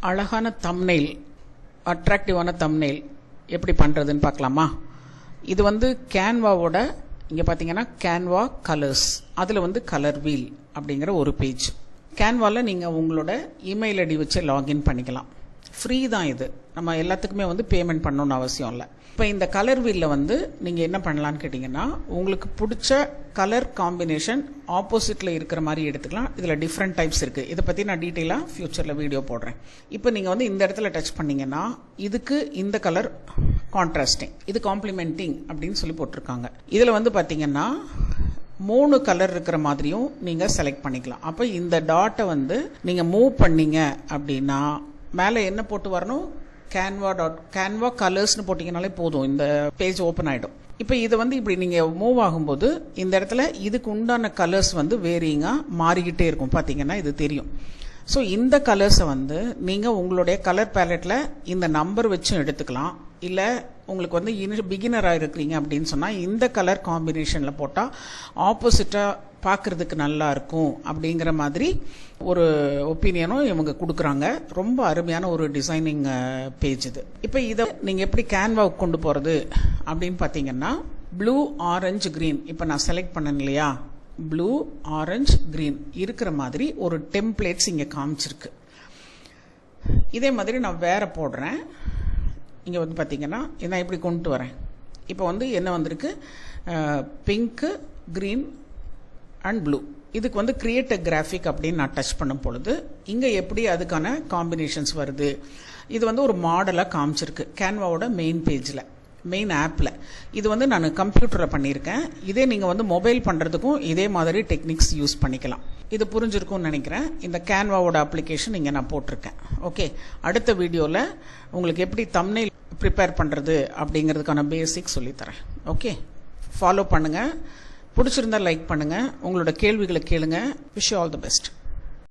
அழகான thumbnail அட்ராக்டிவான thumbnail எப்படி பண்ணுறதுன்னு பார்க்கலாமா? இது வந்து கேன்வாவோட இங்கே பார்த்தீங்கன்னா கேன்வா கலர்ஸ் அதில் வந்து கலர் வீல் அப்படிங்கிற ஒரு பேஜ் கேன்வாவில் நீங்கள் உங்களோட இமெயில் ஐடி வச்சு லாகின் பண்ணிக்கலாம். ஃப்ரீ தான் இது. நம்ம எல்லாத்துக்குமே வந்து பேமெண்ட் பண்ணணும்னு அவசியம் இல்லை. இப்போ இந்த கலர் வீலில் வந்து நீங்கள் என்ன பண்ணலான்னு கேட்டிங்கன்னா உங்களுக்கு பிடிச்ச கலர் காம்பினேஷன் ஆப்போசிட்டில் இருக்கிற மாதிரி எடுத்துக்கலாம். இதில் டிஃப்ரெண்ட் டைப்ஸ் இருக்குது இதை பற்றி நான் டீட்டெயிலாக ஃப்யூச்சரில் வீடியோ போடுறேன். இப்போ நீங்கள் வந்து இந்த இடத்துல டச் பண்ணிங்கன்னா இதுக்கு இந்த கலர் கான்ட்ராஸ்டிங் இது காம்ப்ளிமெண்டிங் அப்படின்னு சொல்லி போட்டிருக்காங்க. இதில் வந்து பார்த்தீங்கன்னா மூணு கலர் இருக்கிற மாதிரியும் நீங்கள் செலக்ட் பண்ணிக்கலாம். அப்போ இந்த டாட்டை வந்து நீங்கள் மூவ் பண்ணீங்க அப்படின்னா மேலே என்ன போட்டு வரணும்? கேன்வா டாட் கேன்வா கலர்ஸ்னு போட்டிங்கனாலே போதும். இந்த பேஜ் ஓப்பன் ஆகிடும் இப்போ இதை வந்து இப்படி நீங்கள் மூவ் ஆகும்போது இந்த இடத்துல இதுக்கு உண்டான கலர்ஸ் வந்து வேரிங்காக மாறிக்கிட்டே இருக்கும். பார்த்தீங்கன்னா இது தெரியும். ஸோ இந்த கலர்ஸை வந்து நீங்கள் உங்களுடைய கலர் பேலட்டில் இந்த நம்பர் வச்சும் எடுத்துக்கலாம். இல்லை உங்களுக்கு வந்து இனி பிகினராக இருக்கிறீங்க அப்படின்னு சொன்னால் இந்த கலர் காம்பினேஷனில் போட்டால் ஆப்போசிட்டாக பார்க்குறதுக்கு நல்லா இருக்கும் அப்படிங்கிற மாதிரி ஒரு ஒப்பீனியனும் இவங்க கொடுக்குறாங்க. ரொம்ப அருமையான ஒரு டிசைனிங் பேஜ் இது. இப்போ இதை நீங்கள் எப்படி கேன்வாவுக்கு கொண்டு போகிறது அப்படின்னு பார்த்தீங்கன்னா ப்ளூ ஆரஞ்சு க்ரீன் இப்போ நான் செலக்ட் பண்ணேன் இல்லையா? ப்ளூ ஆரஞ்சு க்ரீன் இருக்கிற மாதிரி ஒரு டெம்ப்ளேட்ஸ் இங்கே காமிச்சிருக்கு. இதே மாதிரி நான் வேறு போடுறேன். இங்கே வந்து பார்த்தீங்கன்னா நான் இப்படி கொண்டு வரேன். இப்போ வந்து என்ன வந்திருக்கு? பிங்க்கு க்ரீன் அண்ட் ப்ளூ இதுக்கு வந்து கிரியேட் அ கிராஃபிக் அப்படின்னு நான் டச் பண்ணும் பொழுது இங்கே எப்படி அதுக்கான காம்பினேஷன்ஸ் வருது? இது வந்து ஒரு மாடலாக காமிச்சிருக்கு. கேன்வாவோட மெயின் பேஜில் மெயின் ஆப்பில் இது வந்து நான் கம்ப்யூட்டரில் பண்ணியிருக்கேன். இதே நீங்கள் வந்து மொபைல் பண்ணுறதுக்கும் இதே மாதிரி டெக்னிக்ஸ் யூஸ் பண்ணிக்கலாம். இது புரிஞ்சிருக்கும்னு நினைக்கிறேன். இந்த கேன்வாவோட அப்ளிகேஷன் இங்கே நான் போட்டிருக்கேன். ஓகே அடுத்த வீடியோவில் உங்களுக்கு எப்படி தம்னைல் ப்ரிப்பேர் பண்ணுறது அப்படிங்கிறதுக்கான பேசிக் சொல்லித்தரேன் ஓகே ஃபாலோ பண்ணுங்கள் பிடிச்சிருந்தா லைக் பண்ணுங்கள் உங்களோட கேள்விகளை கேளுங்க. Wish all the best